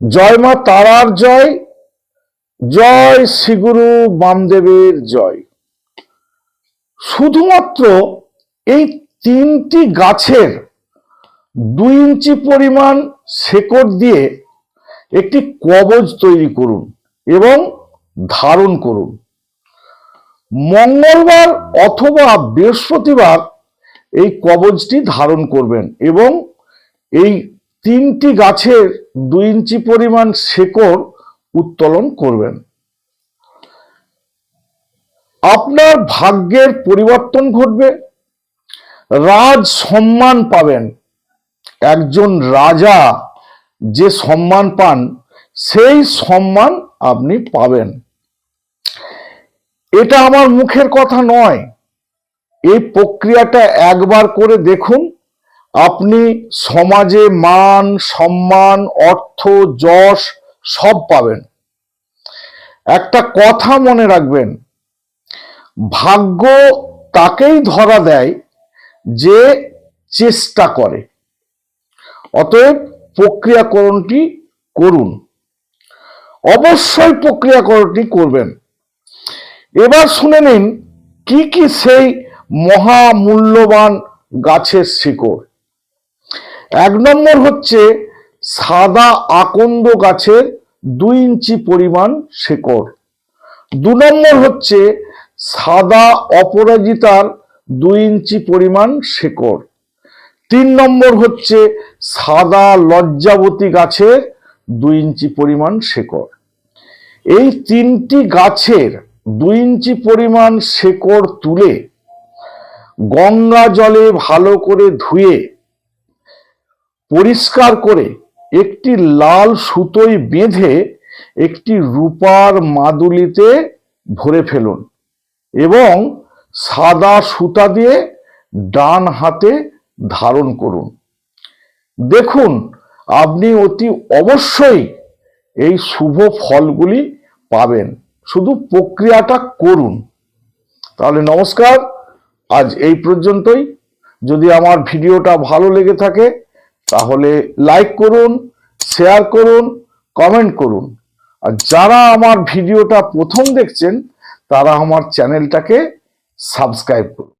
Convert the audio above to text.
জয় মা তারার জয় জয় শ্রীগুরু বামদেবের জয়। শুধুমাত্র এই তিনটি গাছের দুই ইঞ্চি পরিমাণ শেকড় দিয়ে একটি কবজ তৈরি করুন এবং ধারণ করুন। মঙ্গলবার অথবা বৃহস্পতিবার এই কবজটি ধারণ করবেন এবং এই তিনটি গাছের দুই ইঞ্চি পরিমাণ শেকড় উত্তোলন করবেন। আপনার ভাগ্যের পরিবর্তন ঘটবে। রাজ সম্মান পাবেন। একজন রাজা যে সম্মান পান, সেই সম্মান আপনি পাবেন। এটা আমার মুখের কথা নয়। এই প্রক্রিয়াটা একবার করে দেখুন। আপনি সমাজে মান, সম্মান, অর্থ, যশ সব পাবেন। একটা কথা মনে রাখবেন, ভাগ্য তাকেই ধরা দেয় যে চেষ্টা করে। অতএব প্রক্রিয়াকরণটি করুন। অবশ্যই প্রক্রিয়াকরণটি করবেন। এবার শুনে নিন, কি কি সেই মহামূল্যবান গাছের শিকড়? এক নম্বর হচ্ছে সাদা আকন্দ গাছের দুই ইঞ্চি পরিমাণ শেকড়। দু নম্বর হচ্ছে সাদা অপরাজিতার দুই ইঞ্চি পরিমাণ শেকড়। তিন নম্বর হচ্ছে সাদা লজ্জাবতী গাছের দুই ইঞ্চি পরিমাণ শেকড়। এই তিনটি গাছের দুই ইঞ্চি পরিমাণ শেকড় তুলে গঙ্গা জলে ভালো করে ধুয়ে পরিষ্কার করে একটি লাল সুতোয় বেঁধে একটি রূপার মাদুলিতে ভরে ফেলুন এবং সাদা সুতা দিয়ে ডান হাতে ধারণ করুন। দেখুন, আপনি অতি অবশ্যই এই শুভ ফলগুলি পাবেন। শুধু প্রক্রিয়াটা করুন। তাহলে নমস্কার, আজ এই পর্যন্তই। যদি আমার ভিডিওটা ভালো লেগে থাকে তাহলে লাইক করুন শেয়ার করুন কমেন্ট করুন। আর যারা আমার ভিডিওটা প্রথম দেখছেন, তারা আমার চ্যানেলটাকে সাবস্ক্রাইব করুন।